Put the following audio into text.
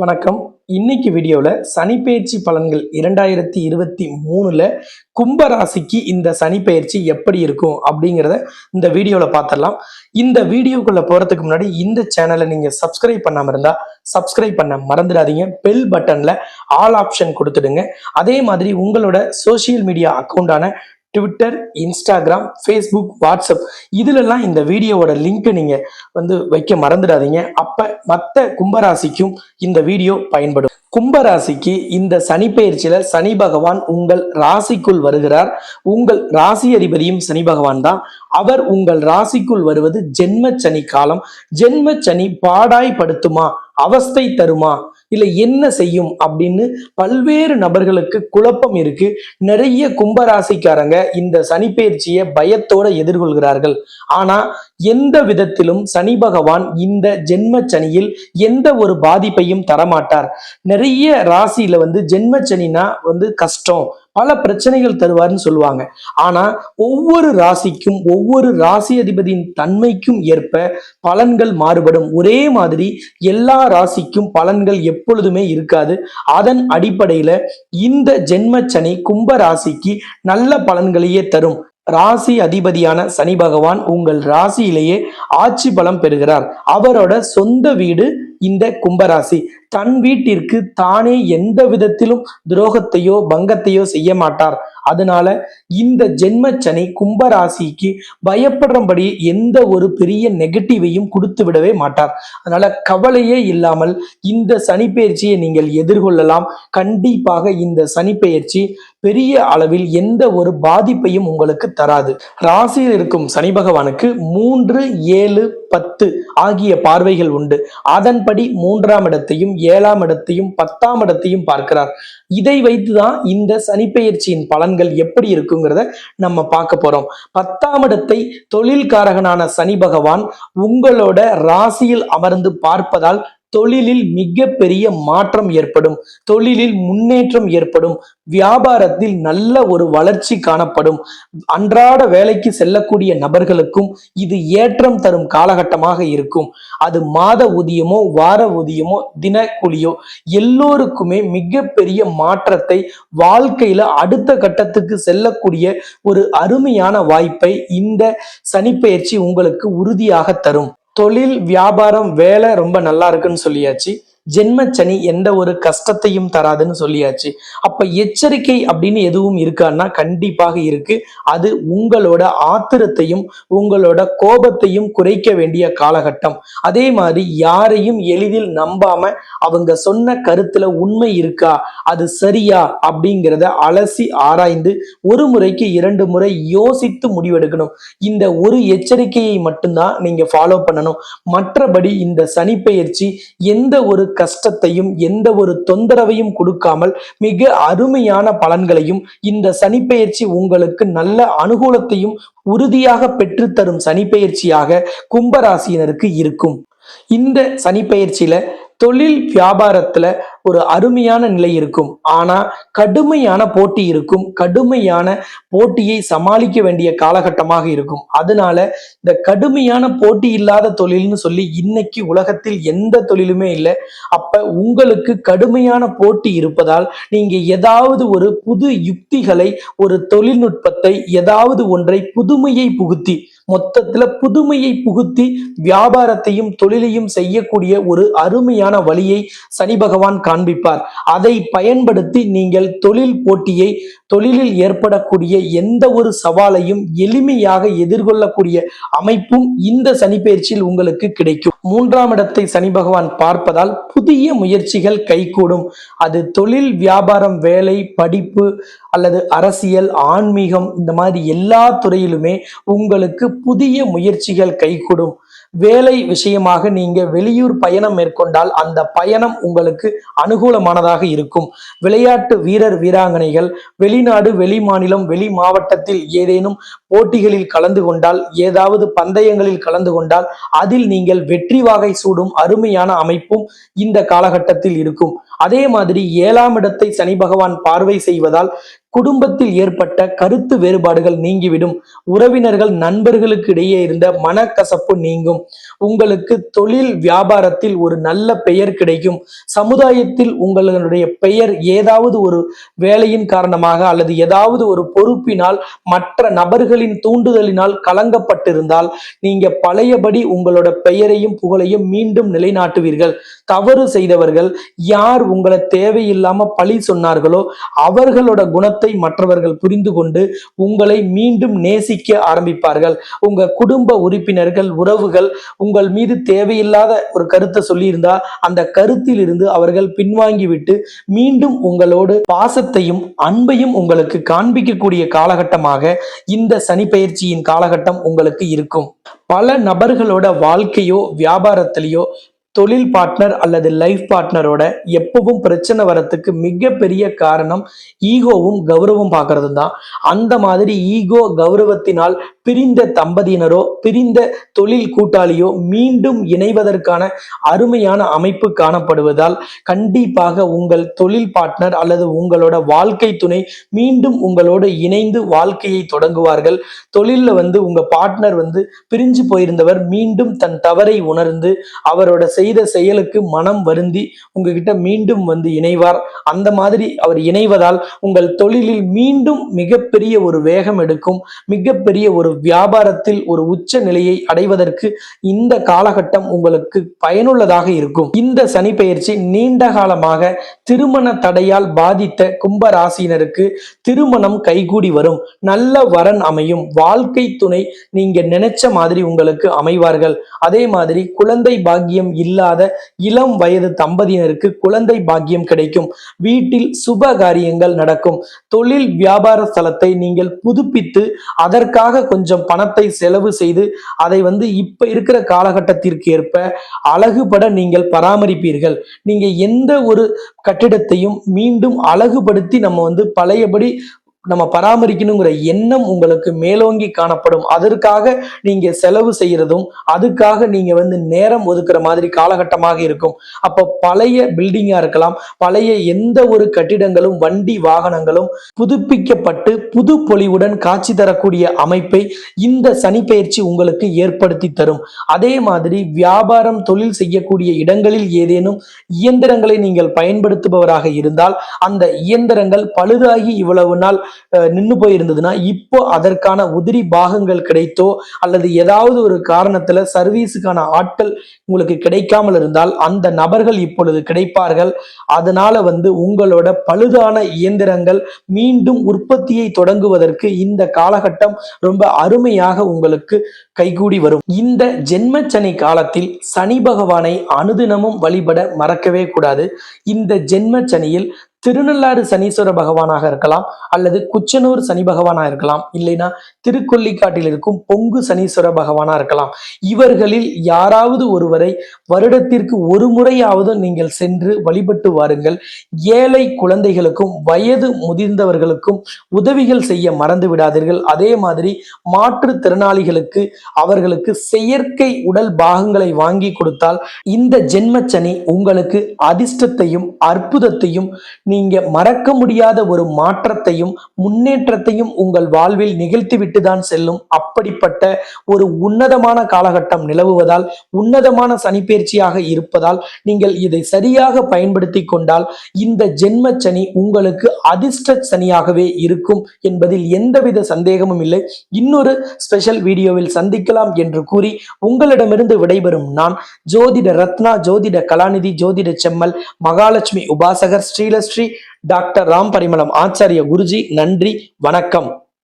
வணக்கம். இன்னைக்கு வீடியோவில் சனிப்பெயர்ச்சி பலன்கள் இரண்டாயிரத்தி இருபத்தி மூணுல கும்ப ராசிக்கு இந்த சனிப்பெயர்ச்சி எப்படி இருக்கும் அப்படிங்கிறத இந்த வீடியோவில் பார்த்துடலாம் இந்த வீடியோக்குள்ளே போகிறதுக்கு முன்னாடி இந்த சேனலை நீங்கள் சப்ஸ்கிரைப் பண்ணாமல் இருந்தால் சப்ஸ்கிரைப் பண்ண மறந்துடாதீங்க. பெல் பட்டனில் ஆல் ஆப்ஷன் கொடுத்துடுங்க. அதே மாதிரி உங்களோட சோஷியல் மீடியா அக்கௌண்டான ட்விட்டர் இன்ஸ்டாகிராம் ஃபேஸ்புக் வாட்ஸ்அப் இதுலெல்லாம் இந்த வீடியோவோட லிங்க்கை நீங்கள் வந்து வைக்க மறந்துடாதீங்க. அப்போ மற்ற கும்பராசிக்கும் இந்த வீடியோ பயன்படும். கும்பராசிக்கு இந்த சனி பெயர்ச்சியில சனி பகவான் உங்கள் ராசிக்குள் வருகிறார். உங்கள் ராசி அதிபதியும் சனி பகவான் தான். அவர் உங்கள் ராசிக்குள் வருவது ஜென்ம சனி காலம். ஜென்ம சனி பாடாய்படுத்துமா அவஸ்தை தருமா? இல்லை என்ன செய்யும் அப்படின்னு பல்வேறு நபர்களுக்கு குழப்பம் இருக்கு. நிறைய கும்பராசிக்காரங்க இந்த சனிப்பெயர்ச்சியை பயத்தோட எதிர்கொள்கிறார்கள். ஆனா எந்த விதத்திலும் சனி பகவான் இந்த ஜென்ம சனியில் எந்த ஒரு பாதிப்பையும் தரமாட்டார். நிறைய ராசியில வந்து ஜென்ம சனினா வந்து கஷ்டம். பல பிரச்சனைகள் தருவார்னு சொல்லுவாங்க. ஆனா ஒவ்வொரு ராசிக்கும் ஒவ்வொரு ராசி அதிபதியின் தன்மைக்கும் ஏற்ப பலன்கள் மாறுபடும். ஒரே மாதிரி எல்லா ராசிக்கும் பலன்கள் எப்பொழுதுமே இருக்காது. அதன் அடிப்படையில இந்த ஜென்ம சனி கும்ப ராசிக்கு நல்ல பலன்களையே தரும். ராசி அதிபதியான சனி பகவான் உங்கள் ராசியிலேயே ஆட்சி பலம் பெறுகிறார். அவரோட சொந்த வீடு இந்த கும்பராசி. தன் வீட்டிற்கு தானே எந்த விதத்திலும் துரோகத்தையோ பங்கத்தையோ செய்ய மாட்டார். அதனால இந்த ஜென்ம சனி கும்பராசிக்கு பயப்படுறபடி எந்த ஒரு பெரிய நெகட்டிவையும் கொடுத்து விடவே மாட்டார். அதனால கவலையே இல்லாமல் இந்த சனிப்பெயர்ச்சியை நீங்கள் எதிர்கொள்ளலாம். கண்டிப்பாக இந்த சனிப்பெயர்ச்சி பெரிய அளவில் எந்த ஒரு பாதிப்பையும் உங்களுக்கு தராது. ராசியில் இருக்கும் சனி பகவானுக்கு மூன்று ஏழு பத்து ஆகிய பார்வைகள் உண்டு. அதன்படி மூன்றாம் இடத்தையும் ஏழாம் இடத்தையும் பத்தாம் இடத்தையும் பார்க்கிறார். இதை வைத்துதான் இந்த சனிப்பெயர்ச்சியின் பலன்கள் எப்படி இருக்குங்கிறத நம்ம பார்க்க போறோம். பத்தாம் இடத்தை தொழில்காரகனான சனி பகவான் உங்களோட ராசியில் அமர்ந்து பார்ப்பதால் தொழிலில் மிக பெரிய மாற்றம் ஏற்படும். தொழிலில் முன்னேற்றம் ஏற்படும். வியாபாரத்தில் நல்ல ஒரு வளர்ச்சி காணப்படும். அன்றாட வேலைக்கு செல்லக்கூடிய நபர்களுக்கும் இது ஏற்றம் தரும் காலகட்டமாக இருக்கும். அது மாத ஊதியமோ வார ஊதியமோ தினக்கூலியோ எல்லோருக்குமே மிகப்பெரிய மாற்றத்தை வாழ்க்கையில அடுத்த கட்டத்துக்கு செல்லக்கூடிய ஒரு அருமையான வாய்ப்பை இந்த சனிப்பெயர்ச்சி உங்களுக்கு உறுதியாக தரும். தொழில் வியாபாரம் வேலை ரொம்ப நல்லா இருக்குன்னு சொல்லியாச்சு. ஜென்மச்சனி எந்த ஒரு கஷ்டத்தையும் தராதுன்னு சொல்லியாச்சு. அப்ப எச்சரிக்கை அப்படின்னு எதுவும் இருக்கான்னா கண்டிப்பாக இருக்கு. அது உங்களோட ஆத்திரத்தையும் உங்களோட கோபத்தையும் குறைக்க வேண்டிய காலகட்டம். அதே மாதிரி யாரையும் எளிதில் நம்பாம அவங்க சொன்ன கருத்துல உண்மை இருக்கா அது சரியா அப்படிங்கிறத அலசி ஆராய்ந்து ஒரு முறைக்கு இரண்டு முறை யோசித்து முடிவெடுக்கணும். இந்த ஒரு எச்சரிக்கையை மட்டும்தான் நீங்க ஃபாலோ பண்ணணும். மற்றபடி இந்த சனி பயிற்சி எந்த ஒரு கஷ்டத்தையும் எந்த ஒரு தொந்தரவையும் கொடுக்காமல் மிக அருமையான பலன்களையும் இந்த சனிப்பெயர்ச்சி உங்களுக்கு நல்ல அனுகூலத்தையும் உறுதியாக பெற்றுத்தரும் சனிப்பெயர்ச்சியாக கும்பராசியினருக்கு இருக்கும். இந்த சனிப்பெயர்ச்சியில தொழில் வியாபாரத்துல ஒரு அருமையான நிலை இருக்கும். ஆனா கடுமையான போட்டி இருக்கும். கடுமையான போட்டியை சமாளிக்க வேண்டிய காலகட்டமாக இருக்கும். அதனால இந்த கடுமையான போட்டி இல்லாத தொழில்னு சொல்லி இன்னைக்கு உலகத்தில் எந்த தொழிலுமே இல்லை. அப்ப உங்களுக்கு கடுமையான போட்டி இருப்பதால் நீங்க ஏதாவது ஒரு புது யுக்திகளை ஒரு தொழில்நுட்பத்தை ஏதாவது ஒன்றை புதுமையை புகுத்தி மொத்தத்துல புதுமையை புகுத்தி வியாபாரத்தையும் தொழிலையும் செய்யக்கூடிய ஒரு அருமையான வழியை சனி பகவான் காண்பிப்பார். அதை பயன்படுத்தி நீங்கள் தொழில் போட்டியை தொழிலில் ஏற்படக்கூடிய எந்த ஒரு சவாலையும் எளிமையாக எதிர்கொள்ளக்கூடிய அமைப்பும் இந்த சனிப்பெயர்ச்சியில் உங்களுக்கு கிடைக்கும். மூன்றாம் இடத்தை சனி பகவான் பார்ப்பதால் புதிய முயற்சிகள் கைகூடும். அது தொழில் வியாபாரம் வேலை படிப்பு அல்லது அரசியல் ஆன்மீகம் இந்த மாதிரி எல்லா துறையிலுமே உங்களுக்கு புதிய முயற்சிகள் கைகூடும். வேலை விஷயமாக நீங்க வெளியூர் பயணம் மேற்கொண்டால் அந்த பயணம் உங்களுக்கு அனுகூலமானதாக இருக்கும். விளையாட்டு வீரர் வீராங்கனைகள் வெளிநாடு வெளி மாநிலம் வெளி மாவட்டத்தில் ஏதேனும் போட்டிகளில் கலந்து கொண்டால் ஏதாவது பந்தயங்களில் கலந்து கொண்டால் அதில் நீங்கள் வெற்றி வாகை சூடும் அருமையான அமைப்பும் இந்த காலகட்டத்தில் இருக்கும். அதே மாதிரி ஏழாம் இடத்தை சனி பகவான் பார்வை செய்வதால் குடும்பத்தில் ஏற்பட்ட கருத்து வேறுபாடுகள் நீங்கிவிடும். உறவினர்கள் நண்பர்களுக்கு இடையே இருந்த மனக்கசப்பு நீங்கும். உங்களுக்கு தொழில் வியாபாரத்தில் ஒரு நல்ல பெயர் கிடைக்கும். சமுதாயத்தில் உங்களுடைய பெயர் ஏதாவது ஒரு வேலையின் காரணமாக அல்லது ஏதாவது ஒரு பொறுப்பினால் மற்ற நபர்களின் தூண்டுதலினால் கலங்கப்பட்டிருந்தால் நீங்க பழையபடி உங்களோட பெயரையும் புகழையும் மீண்டும் நிலைநாட்டுவீர்கள். தவறு செய்தவர்கள் யார் உங்களை தேவையில்லாம பழி சொன்னார்களோ அவர்களோட குணத்தை மற்றவர்கள் புரிந்து கொண்டு உங்களை மீண்டும் நேசிக்க ஆரம்பிப்பார்கள். உங்க குடும்ப உறுப்பினர்கள் உறவுகள் உங்கள் மீது தேவையில்லாத ஒரு கருத்தை சொல்லியிருந்தா அந்த கருத்தில் இருந்து அவர்கள் பின்வாங்கிவிட்டு மீண்டும் உங்களோடு பாசத்தையும் அன்பையும் உங்களுக்கு காண்பிக்கக்கூடிய காலகட்டமாக இந்த சனி பயிற்சியின் காலகட்டம் உங்களுக்கு இருக்கும். பல நபர்களோட வாழ்க்கையோ வியாபாரத்திலேயோ தொழில் பார்ட்னர் அல்லது லைஃப் பார்ட்னரோட எப்பவும் பிரச்சனை வரத்துக்கு மிகப்பெரிய காரணம் ஈகோவும் கௌரவம் பார்க்கறது தான் அந்த மாதிரி ஈகோ கௌரவத்தினால் பிரிந்த தம்பதியினரோ பிரிந்த தொழில் கூட்டாளியோ மீண்டும் இணைவதற்கான அருமையான அமைப்பு காணப்படுவதால் கண்டிப்பாக உங்கள் தொழில் பார்ட்னர் அல்லது உங்களோட வாழ்க்கை துணை மீண்டும் உங்களோடு இணைந்து வாழ்க்கையை தொடங்குவார்கள். தொழிலில் வந்து உங்க பார்ட்னர் வந்து பிரிஞ்சு போயிருந்தவர் மீண்டும் தன் தவறை உணர்ந்து அவரோட செய்த செயலுக்கு மனம் வருந்தி உங்ககிட்ட மீண்டும் வந்து இணைவார். அந்த மாதிரி அவர் இணைவதால் உங்கள் தொழிலில் மீண்டும் மிகப்பெரிய ஒரு வேகம் எடுக்கும் மிகப்பெரிய ஒரு வியாபாரத்தில் ஒரு உச்ச நிலையை அடைவதற்கு இந்த காலகட்டம் உங்களுக்கு பயனுள்ளதாக இருக்கும். இந்த சனி பெயர்ச்சி நீண்ட காலமாக திருமண தடையால் பாதித்த கும்ப ராசியினருக்கு திருமணம் கைகூடி வரும். நல்ல வரன் அமையும். வாழ்க்கை துணை நீங்க நினைச்ச மாதிரி உங்களுக்கு அமைவார்கள். அதே மாதிரி குழந்தை பாக்கியம் இல்லாத இளம் வயது தம்பதியினருக்கு குழந்தை பாக்கியம் கிடைக்கும். வீட்டில் சுப காரியங்கள் நடக்கும். தொழில் வியாபார ஸ்தலத்தை நீங்கள் புதுப்பித்து அதற்காக கொஞ்சம் கொஞ்சம் பணத்தை செலவு செய்து அதை வந்து இப்ப இருக்கிற காலகட்டத்திற்கு ஏற்ப அழகுபட நீங்கள் பராமரிப்பீர்கள். நீங்க எந்த ஒரு கட்டிடத்தையும் மீண்டும் அழகுபடுத்தி நம்ம வந்து பழையபடி நம்ம பராமரிக்கணுங்கிற எண்ணம் உங்களுக்கு மேலோங்கி காணப்படும். அதற்காக நீங்க செலவு செய்யறதும் அதுக்காக நீங்க வந்து நேரம் ஒதுக்குற மாதிரி காலகட்டமாக இருக்கும். அப்போ பழைய பில்டிங்கா இருக்கலாம் பழைய எந்த ஒரு கட்டிடங்களும் வண்டி வாகனங்களும் புதுப்பிக்கப்பட்டு புது பொலிவுடன் காட்சி தரக்கூடிய அமைப்பை இந்த சனி பயிற்சி உங்களுக்கு ஏற்படுத்தி தரும். அதே மாதிரி வியாபாரம் தொழில் செய்யக்கூடிய இடங்களில் ஏதேனும் இயந்திரங்களை நீங்கள் பயன்படுத்துபவராக இருந்தால் அந்த இயந்திரங்கள் பழுதாகி இவ்வளவு நாள் நின்று போயிருந்ததுன்னா இப்போ அதற்கான உதிரி பாகங்கள் கிடைத்தோ அல்லது ஏதாவது ஒரு காரணத்துல சர்வீஸுக்கான ஆட்கள் உங்களுக்கு கிடைக்காமல் இருந்தால் அந்த நபர்கள் இப்பொழுது கிடைப்பார்கள். அதனால வந்து உங்களோட பழுதான இயந்திரங்கள் மீண்டும் உற்பத்தியை தொடங்குவதற்கு இந்த காலகட்டம் ரொம்ப அருமையாக உங்களுக்கு கைகூடி வரும். இந்த ஜென்மச்சனி காலத்தில் சனி பகவானை அனுதினமும் வழிபட மறக்கவே கூடாது. இந்த ஜென்மச்சனியில் திருநள்ளாறு சனீஸ்வர பகவானாக இருக்கலாம் அல்லது குச்சனூர் சனி பகவானா இருக்கலாம் இல்லைன்னா திருக்கொல்லிக்காட்டில் இருக்கும் பொங்கு சனீஸ்வர பகவானா இருக்கலாம். இவர்களில் யாராவது ஒருவரை வருடத்திற்கு ஒரு முறையாவது நீங்கள் சென்று வழிபட்டு வாருங்கள். ஏழை குழந்தைகளுக்கும் வயது முதிர்ந்தவர்களுக்கும் உதவிகள் செய்ய மறந்து விடாதீர்கள். அதே மாதிரி மாற்றுத்திறனாளிகளுக்கு அவர்களுக்கு செயற்கை உடல் பாகங்களை வாங்கி கொடுத்தால் இந்த ஜென்மச்சனி உங்களுக்கு அதிர்ஷ்டத்தையும் அற்புதத்தையும் நீங்க மறக்க முடியாத ஒரு மாற்றத்தையும் முன்னேற்றத்தையும் உங்கள் வாழ்வில் நிகழ்த்திவிட்டு தான் செல்லும். அப்படிப்பட்ட ஒரு உன்னதமான காலகட்டம் நிலவுவதால் உன்னதமான சனிப்பெயர்ச்சியாக இருப்பதால் நீங்கள் இதை சரியாக பயன்படுத்தி கொண்டால் இந்த ஜென்ம சனி உங்களுக்கு அதிர்ஷ்ட சனியாகவே இருக்கும் என்பதில் எந்தவித சந்தேகமும் இல்லை. இன்னொரு ஸ்பெஷல் வீடியோவில் சந்திக்கலாம் என்று கூறி உங்களிடமிருந்து விடைபெறும் நான் ஜோதிட ரத்னா ஜோதிட கலாநிதி ஜோதிட செம்மல் மகாலட்சுமி உபாசகர் ஸ்ரீலஸ்ரீ டாக்டர் ராம் பரிமளம் ஆச்சாரிய குருஜி நன்றி வணக்கம்.